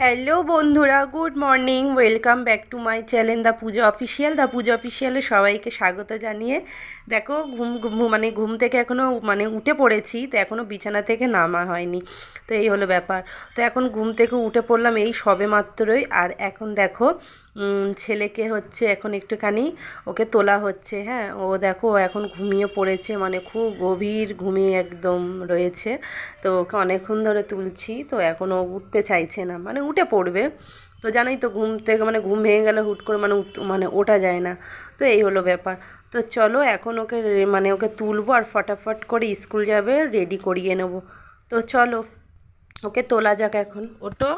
Hello বন্ধুরা, good morning, welcome back to my channel the Pujo official the Pujo অফিসিয়ালে সবাইকে স্বাগত জানিয়ে। দেখো, ঘুম মানে ঘুম থেকে এখনও মানে উঠে পড়েছি, তো এখনও বিছানা থেকে নামা হয়নি, তো এই হলো ব্যাপার। তো এখন ঘুম থেকে উঠে পড়লাম এই সবে মাত্রই, আর এখন দেখো ছেলেকে হচ্ছে এখন একটুখানি ওকে তোলা হচ্ছে হ্যাঁ? ও দেখো, ও এখন ঘুমিয়ে পড়েছে মানে খুব গভীর ঘুমিয়ে একদম রয়েছে। তো ওকে অনেকক্ষণ ধরে তুলছি, তো এখনও উঠতে চাইছে না মানে উঠে পড়বে। তো জানোই তো ঘুম থেকে মানে ঘুম ভেঙে গেলে হুট করে মানে মানে ওঠা যায় না। তো এই হলো ব্যাপার। তো চলো, এখন ওকে মানে ওকে তুলবো আর ফটাফট করে স্কুল যাবে, রেডি করিয়ে নেব। তো চলো, ওকে তোলা যাক এখন। ওটো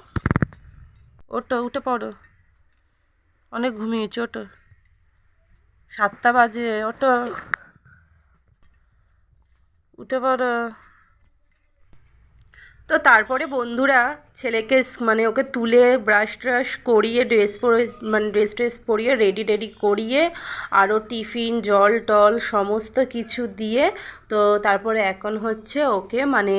ওটো উঠে পড়ো। অনেক ঘুমিয়েছি ওটো সাতটা বাজে ওটো উঠে পড়ো। তো তারপরে বন্ধুরা ছেলেকে মানে ওকে তুলে ব্রাশ ট্রাশ করিয়ে ড্রেস পরে মানে ড্রেস ট্রেস পরিয়ে রেডি টেডি করিয়ে আরও টিফিন জল টল সমস্ত কিছু দিয়ে তো তারপরে এখন হচ্ছে ওকে মানে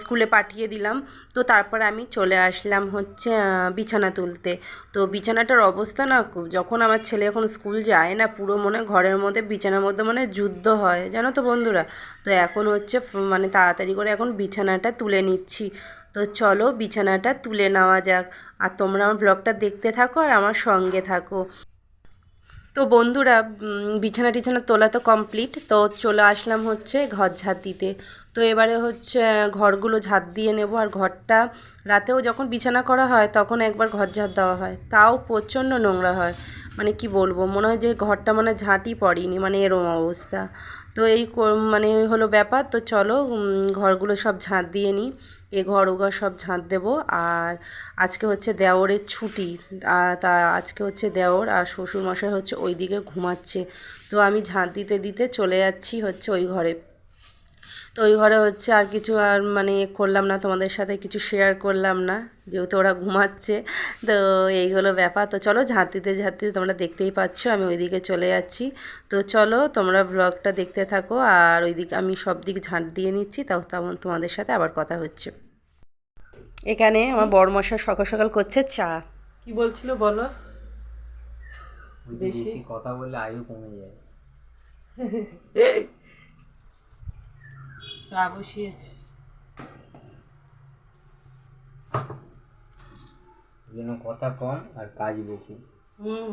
স্কুলে পাঠিয়ে দিলাম। তো তারপরে আমি চলে আসলাম হচ্ছে বিছানা তুলতে। তো বিছানাটার অবস্থা না যখন আমার ছেলে এখন স্কুল যায় না, পুরো মনে ঘরের মধ্যে, বিছানার মধ্যে মানে যুদ্ধ হয়, জানো তো বন্ধুরা? তো এখন হচ্ছে মানে তাড়াতাড়ি করে এখন বিছানাটা তুলে নিচ্ছি। তো চলো বিছানাটা তুলে নেওয়া যাক। আর তোমরা আমার ব্লগটা দেখতে থাকো আর আমার সঙ্গে থাকো। তো বন্ধুরা বিছানা টিছানা তোলা তো কমপ্লিট তো চলে আসলাম হচ্ছে ঘর ঝাঁট দিতে। তো এবারে হচ্ছে ঘরগুলো ঝাঁট দিয়ে নেব আর ঘরটা রাতেও যখন বিছানা করা হয় তখন একবার ঘর ঝাঁট দেওয়া হয়। তাও প্রচণ্ড নোংরা হয়। মানে কি বলব, মনে হয় যে ঘরটা মানে ঝাঁটই পড়েনি মানে এরম অবস্থা। তো এই মানে হলো ব্যাপার। তো চলো ঘরগুলো সব ঝাঁট দিয়ে নিই। এ ঘর ও ঘর সব ঝাঁট দেবো। আর আজকে হচ্ছে দেওরের ছুটি। তা আজকে হচ্ছে দেওর আর শ্বশুরমশাই হচ্ছে ওই দিকে ঘুমাচ্ছে। তো আমি ঝাঁট দিতে দিতে চলে যাচ্ছি হচ্ছে ওই ঘরে। তো ওই ঘরে হচ্ছে আর কিছু আর মানে করলাম না তোমাদের সাথে কিছু শেয়ার করলাম না যেহেতু ওরা ঘুমাচ্ছে তো এই হলো ব্যাপার। তো চলো ঝাঁট দিতে তোমরা দেখতেই পাচ্ছ আমি ওইদিকে চলে যাচ্ছি। তো চলো তোমরা ব্লগটা দেখতে থাকো আর ওইদিকে আমি সব দিক ঝাঁট দিয়ে নিচ্ছি তাও তেমন তোমাদের সাথে আবার কথা হচ্ছে। এখানে আমার বড়মশা সকাল সকাল করছে চা। কি বলছিল বলো? বেশি কথা বললে আয়ু কমে যায়। চা বসিয়েছি। জন্য কথা কম আর কাজ বেশি। হুম।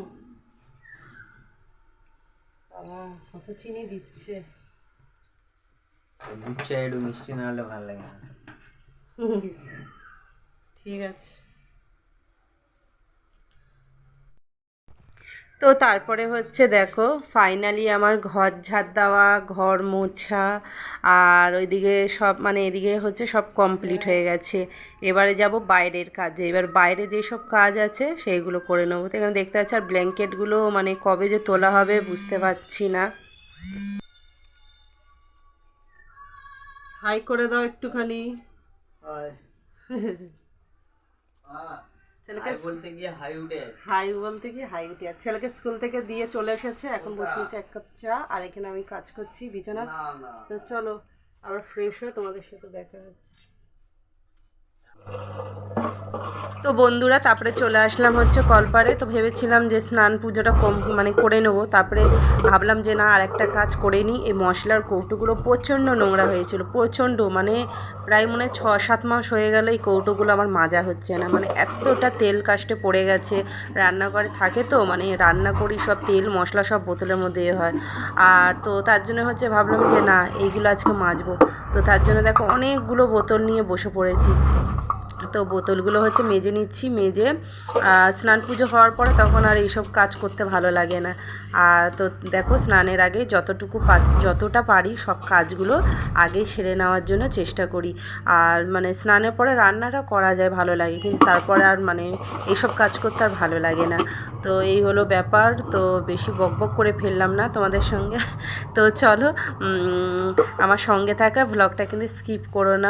কত চিনি দিচ্ছে। দুধ চা একটু মিষ্টি না হলে ভালো লাগে না। ঠিক আছে। তো তারপরে হচ্ছে দেখো ফাইনালি আমার ঘর ঝাড় দেওয়া ঘর মোছা আর ওইদিকে সব মানে এদিকে হচ্ছে সব কমপ্লিট হয়ে গেছে। এবারে যাব বাইরের কাজে। এবার বাইরে যেসব কাজ আছে সেইগুলো করে নেব। তো এখানে দেখতে পাচ্ছি আর ব্ল্যাঙ্কেটগুলো মানে কবে যে তোলা হবে বুঝতে পারছি না। হাই করে দাও একটুখানি। ছেলেকে বলতে গিয়ে হাই উঠে হাই বলতে গিয়ে হাই উঠে যাচ্ছে ছেলেকে স্কুল থেকে দিয়ে চলে এসেছে এখন বসিয়েছে এক কাপ চা আর এখানে আমি কাজ করছি বিছানা তো চলো আবার ফ্রেশ হয়ে তোমাদের সাথে দেখা হচ্ছে। তো বন্ধুরা, তারপরে চলে আসলাম হচ্ছে কলপারে। তো ভেবেছিলাম যে স্নান পুজোটা কম মানে করে নেব। তারপরে ভাবলাম যে না আর একটা কাজ করে নিই। এই মশলার কৌটোগুলো প্রচণ্ড নোংরা হয়েছিল। প্রচণ্ড মানে প্রায় মনে ছ সাত মাস হয়ে গেলে এই কৌটোগুলো আমার মাজা হচ্ছে না। মানে এতটা তেল কাস্টে পড়ে গেছে। রান্নাঘরে থাকে তো মানে রান্না করি সব তেল, মশলা সব বোতলের মধ্যে হয়। আর তো তার জন্য হচ্ছে ভাবলাম যে না, এইগুলো আজকে মাজবো। তো তার জন্য দেখো, অনেকগুলো বোতল নিয়ে বসে পড়েছি। তো বোতলগুলো হচ্ছে মেজে নিচ্ছি, মেজে স্নান পুজো হওয়ার পরে তখন আর এইসব কাজ করতে ভালো লাগে না। আর তো দেখো স্নানের আগে যতটুকু যতটা পারি সব কাজগুলো আগে সেরে নেওয়ার জন্য চেষ্টা করি। আর মানে স্নানের পরে রান্নাটা করা যায় ভালো লাগে, কিন্তু তারপরে আর মানে এইসব কাজ করতে আর ভালো লাগে না। তো এই হলো ব্যাপার, তো বেশি বকবক করে ফেললাম না তোমাদের সঙ্গে। তো চলো আমার সঙ্গে থাকা ব্লগটা কিন্তু স্কিপ করো না।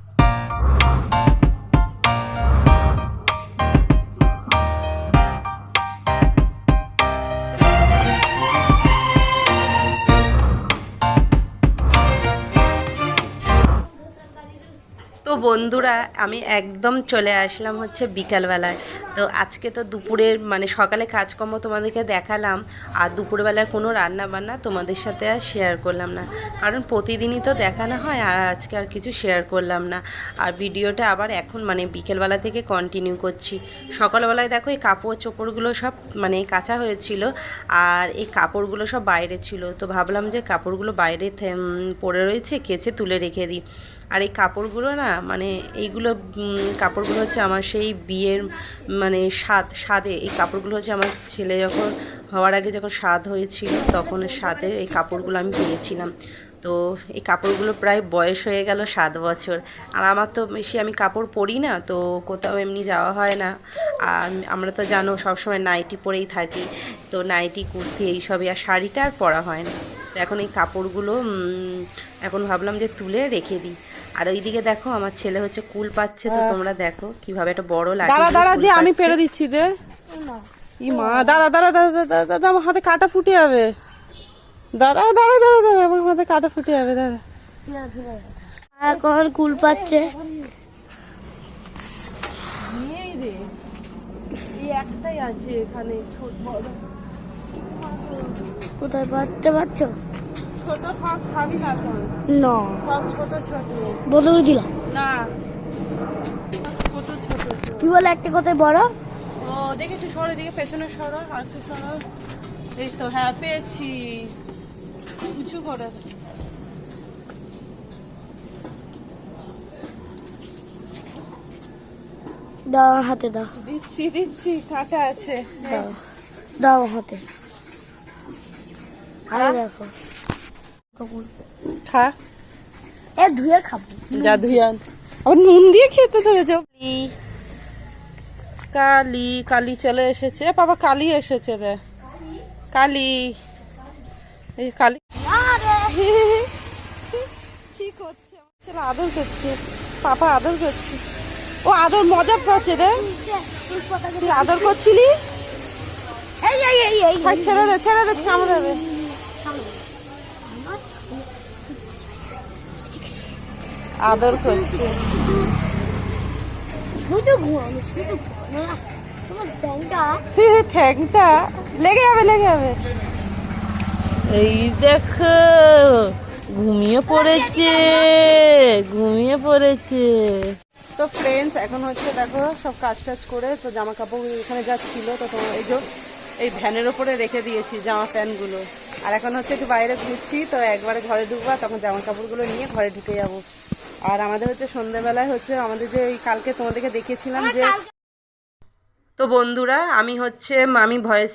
বন্ধুরা আমি একদম চলে আসলাম হচ্ছে বিকালবেলায়। তো আজকে তো দুপুরের মানে সকালে কাজকর্ম তোমাদেরকে দেখালাম, আর দুপুরবেলায় কোনো রান্না বান্না তোমাদের সাথে আর শেয়ার করলাম না। কারণ প্রতিদিনই তো দেখানো হয়, আর আজকে আর কিছু শেয়ার করলাম না। আর ভিডিওটা আবার এখন মানে বিকেলবেলা থেকে কন্টিনিউ করছি। সকালবেলায় দেখো এই কাপড় চোপড়গুলো সব মানে কাঁচা হয়েছিল, আর এই কাপড়গুলো সব বাইরে ছিল। তো ভাবলাম যে কাপড়গুলো বাইরে পড়ে রয়েছে, কেচে তুলে রেখে দিই। আর এই কাপড়গুলো না মানে এইগুলো কাপড়গুলো হচ্ছে আমার সেই বিয়ের মানে স্বাদ এই কাপড়গুলো হচ্ছে আমার ছেলে যখন হওয়ার আগে যখন স্বাদ হয়েছিল, তখন স্বাদে এই কাপড়গুলো আমি পেয়েছিলাম। তো এই কাপড়গুলো প্রায় বয়স হয়ে গেল সাত বছর। আর আমার তো বেশি আমি কাপড় পরি না, তো কোথাও এমনি যাওয়া হয় না। আর আমরা তো জানো সবসময় নাইটি পরেই থাকি, তো নাইটি, কুর্তি এইসবই আর শাড়িটা আর পরা হয় না। তো এখন এই কাপড়গুলো এখন ভাবলাম যে তুলে রেখে দিই। আর ওইদিকে দেখো আমার ছেলে হচ্ছে কুল পাচ্ছে তো তোমরা দেখো কীভাবে একটা বড় লাঠি দাঁড়া দাঁড়া দিয়ে আমি। পেরে দিচ্ছি দে। ই মা দাঁড়া দাঁড়া দাঁড়া দাঁড়া, আমার হাতে কাটা ফুটে যাবে। দাঁড়া দাঁড়া দাঁড়া দাঁড়া আমার হাতে কাটা ফুটে যাবে দাঁড়া। এখন কুল পাচ্ছে। এই রে এই একটাই আছে এখানে ছোট বড়। কোথায় পাচ্ছে পারছ ছোট ফাঁক খাবি না তো? না। সব ছোট ছোট করে দিলাম। না। ছোট ছোট। তুই বলে একটা কোথায় বড় ও দেখি একটু সরো দিকে পেছনে সরো আর একটু সরো। এই তো হ্যাঁ পেয়েছি। উঁচু করে। দাও হাতে দাও। দিচ্ছি দিচ্ছি কাটা আছে। দাও। দাও হাতে। আরে? দেখো। খা। এ ধুয়ে খাব। যা আবার নুন দিয়ে খেতে কালি। কালি চলে এসেছে। এ বাবা কালি এসেছে রে কালি। এই কালি। কি করছে? ছেলে আদর করছে। পাপা আদর করছে। ও আদর মজা পাচ্ছে রে তুই আদর করছিলি? ছেড়ে দে ছেড়ে দে কামড়াবে আদর করছে। ঠ্যাংটা। লেগে যাবে লেগে যাবে। এই দেখো ঘুমিয়ে পড়েছে ঘুমিয়ে পড়েছে। তো ফ্রেন্ডস এখন হচ্ছে দেখো সব কাজ টাজ করে তো জামা কাপড় এখানে যা ছিল তো তোমার এই যে এই ভ্যানের ওপরে রেখে দিয়েছি জামা প্যান্টগুলো। আর এখন হচ্ছে একটু বাইরে ঘুরছি তো একবারে ঘরে ঢুকবা তখন জামা কাপড়গুলো নিয়ে ঘরে ঢুকে যাব। আর আমাদের হচ্ছে সন্ধ্যেবেলায় হচ্ছে আমাদের যে এই কালকে তোমাদেরকে দেখিয়েছিলাম যে তো বন্ধুরা, আমি হচ্ছে, আমি ভয়েস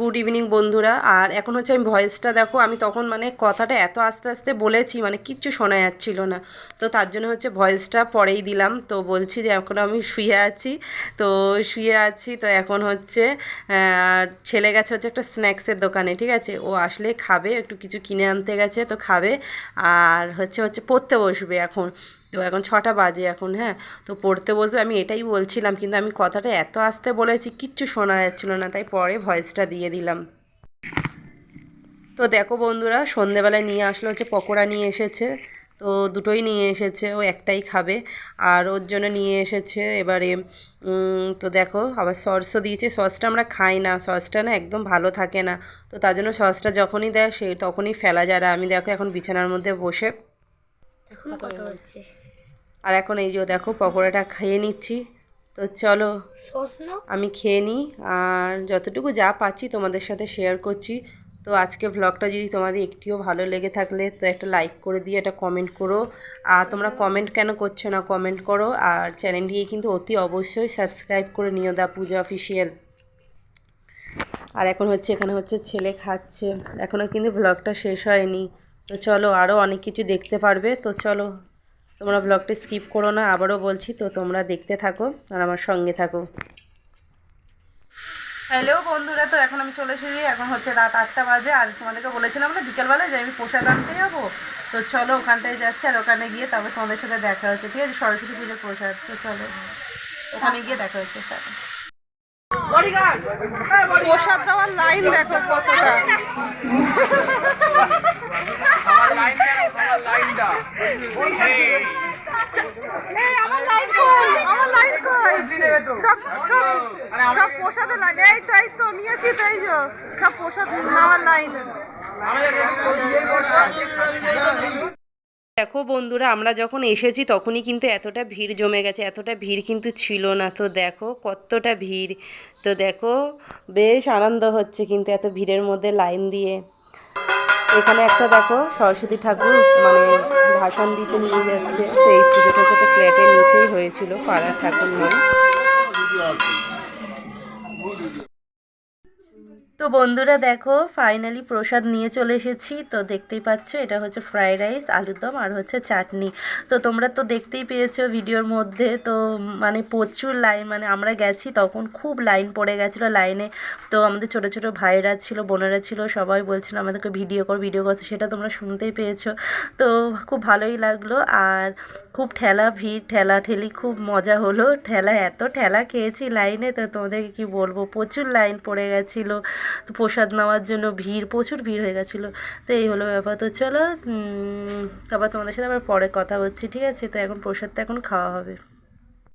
গুড ইভিনিং বন্ধুরা, আর এখন হচ্ছে আমি ভয়েসটা দেখো, আমি তখন মানে কথাটা এত আস্তে আস্তে বলেছি মানে কিচ্ছু শোনা যাচ্ছিল না। তো তার জন্য হচ্ছে ভয়েসটা পরেই দিলাম, তো বলছি যে এখন আমি শুয়ে আছি, তো শুয়ে আছি, তো এখন হচ্ছে ছেলে গেছে হচ্ছে একটা স্ন্যাক্সের দোকানে, ঠিক আছে? ও আসলে খাবে, একটু কিছু কিনে আনতে গেছে, তো খাবে, আর হচ্ছে হচ্ছে পড়তে বসবে এখন। তো এখন ছটা বাজে এখন হ্যাঁ? তো পড়তে বসবে, আমি এটাই বলছিলাম, কিন্তু আমি কথাটা এত আস্তে বলেছি, কিচ্ছু শোনা যাচ্ছিল না, তাই পরে ভয়েসটা দিয়ে দিলাম। তো দেখো বন্ধুরা, সন্ধেবেলায় নিয়ে আসলো হচ্ছে পকোড়া নিয়ে এসেছে, তো দুটোই নিয়ে এসেছে, ও একটাই খাবে, আর ওর জন্য নিয়ে এসেছে এবারে তো দেখো, আবার সসও দিয়েছে সসটা আমরা খাই না সসটা না একদম ভালো থাকে না, তো তার জন্য সসটা যখনই দেয়, সে তখনই ফেলা যায় আমি দেখো এখন বিছানার মধ্যে বসে এখন কথা হচ্ছে আর এখন এই যে দেখো পকোড়াটা খেয়ে নিচ্ছি। তো চলো আমি খেয়ে নিই। আর যতটুকু যা পাচ্ছি তোমাদের সাথে শেয়ার করছি। তো আজকে ভ্লগটা যদি তোমাদের একটিও ভালো লেগে থাকলে তো একটা লাইক করে দিয়ে একটা কমেন্ট করো। আর তোমরা কমেন্ট কেন করছ না কমেন্ট করো। আর চ্যানেলটিকে কিন্তু অতি অবশ্যই সাবস্ক্রাইব করে নিও দা পূজা অফিসিয়াল আর এখন হচ্ছে এখানে হচ্ছে ছেলে খাচ্ছে। এখনও কিন্তু ব্লগটা শেষ হয়নি। তো চলো আরও অনেক কিছু দেখতে পারবে। তো চলো তোমরা ব্লগটা স্কিপ করো না আবারও বলছি তো তোমরা দেখতে থাকো আর আমার সঙ্গে থাকো। হ্যালো বন্ধুরা তো এখন আমি চলে এসেছি এখন হচ্ছে রাত আটটা বাজে আর তোমাদেরকে বলেছিলাম না বিকেলবেলায় যে আমি প্রসাদ আনতে যাব। তো চলো ওখানটায় যাচ্ছি আর ওখানে গিয়ে তারপর তোমাদের সাথে দেখা হচ্ছে ঠিক আছে? সরস্বতী পুজোর প্রসাদ তো চলো। ওখানে গিয়ে দেখা হচ্ছে। প্রসাদ দেওয়ার লাইন দেখো কতটা আমার লাইনটা আমার লাইনটা এই আমার লাইন কই আমার লাইন কই সব সব সব প্রসাদে লাগে এই তো এই তো নিয়েছি তো এই যে দেখো বন্ধুরা, আমরা যখন এসেছি তখনই কিন্তু এতটা ভিড় জমে গেছে, এতটা ভিড় কিন্তু ছিল না। তো দেখো কতটা ভিড়। তো দেখো বেশ আনন্দ হচ্ছে কিন্তু এত ভিড়ের মধ্যে লাইন দিয়ে। এখানে একটা দেখো সরস্বতী ঠাকুর মানে ভাষণ দিতে নিয়ে যাচ্ছে। তো এই পুজোটা ছোটো ফ্ল্যাটের নিচেই হয়েছিল, পাড়ার ঠাকুর নয়। তো বন্ধুরা দেখো ফাইনালি প্রসাদ নিয়ে চলে এসেছি। তো দেখতেই পাচ্ছ, এটা হচ্ছে ফ্রাইড রাইস আলুর দম আর হচ্ছে চাটনি। তো তোমরা তো দেখতেই পেয়েছ ভিডিওর মধ্যে, তো মানে প্রচুর লাইন মানে আমরা গেছি তখন খুব লাইন পড়ে গেছিল লাইনে তো আমাদের ছোট ছোট ভাইরা ছিল, বোনেরা ছিল, সবাই বলছিল আমাদেরকে ভিডিও কর ভিডিও করতে সেটা তোমরা শুনতেই পেয়েছ। তো খুব ভালোই লাগল, আর খুব ঠেলা ভিড়, ঠেলা ঠেলি খুব মজা হলো। ঠেলা, এত ঠেলা খেয়েছি লাইনে তো তোমাদেরকে কি বলব, প্রচুর লাইন পড়ে গেছিল। তো প্রসাদ নেওয়ার জন্য ভিড়, প্রচুর ভিড় হয়ে গেছিল। তো এই হলো ব্যাপার। তো চলো তারপর তোমাদের সাথে আবার পরে কথা হচ্ছে, ঠিক আছে? তো এখন প্রসাদটা এখন খাওয়া হবে।